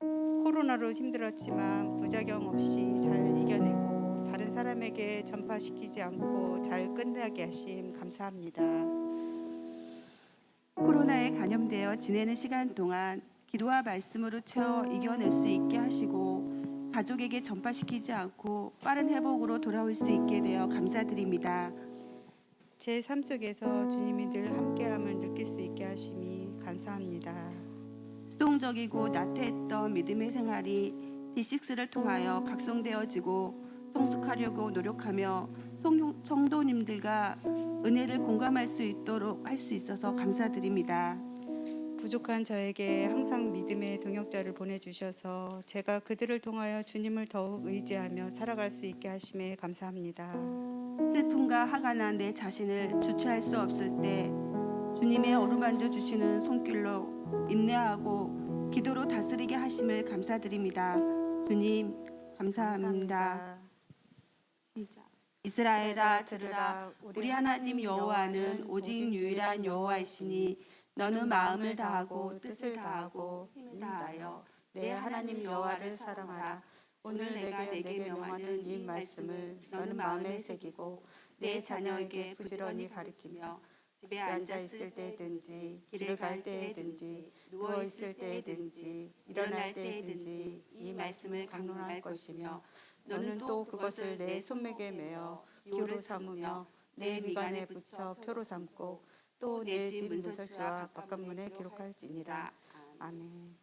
코로나로 힘들었지만 부작용 없이 잘 이겨내고 다른 사람에게 전파시키지 않고 잘 끝나게 하심 감사합니다. 코로나에 감염되어 지내는 시간 동안 기도와 말씀으로 채워 이겨낼 수 있게 하시고 가족에게 전파시키지 않고 빠른 회복으로 돌아올 수 있게 되어 감사드립니다. 제 삶 속에서 주님이 늘 함께함을 느낄 수 있게 하심이 감사합니다. 수동적이고 나태했던 믿음의 생활이 D6를 통하여 각성되어지고 성숙하려고 노력하며 성- 성도님들과 은혜를 공감할 수 있도록 할 수 있어서 감사드립니다. 부족한 저에게 항상 믿음의 동역자를 보내주셔서 제가 그들을 통하여 주님을 더욱 의지하며 살아갈 수 있게 하심에 감사합니다. 슬픔과 화가 난 내 자신을 주체할 수 없을 때 주님의 어루만져 주시는 손길로 인내하고 기도로 다스리게 하심을 감사드립니다. 주님 감사합니다. 시작. 이스라엘아 들으라 우리 하나님 여호와는 오직 유일한 여호와이시니 너는 마음을 다하고 뜻을 다하고 힘을 다하여 내 하나님 여호와를 사랑하라. 오늘 내가 내게 명하는 이 말씀을 너는 마음에 새기고 내 자녀에게 부지런히 가르치며 집에 앉아 있을 때든지 길을 갈 때든지 누워 있을 때든지 일어날 때든지 이 말씀을 강론할 것이며 너는 또 그것을 내 손목에 매어 기호로 삼으며 내 미간에 붙여 표로 삼고 또 내 집 문설주와 바깥문에 기록할지니라. 아멘.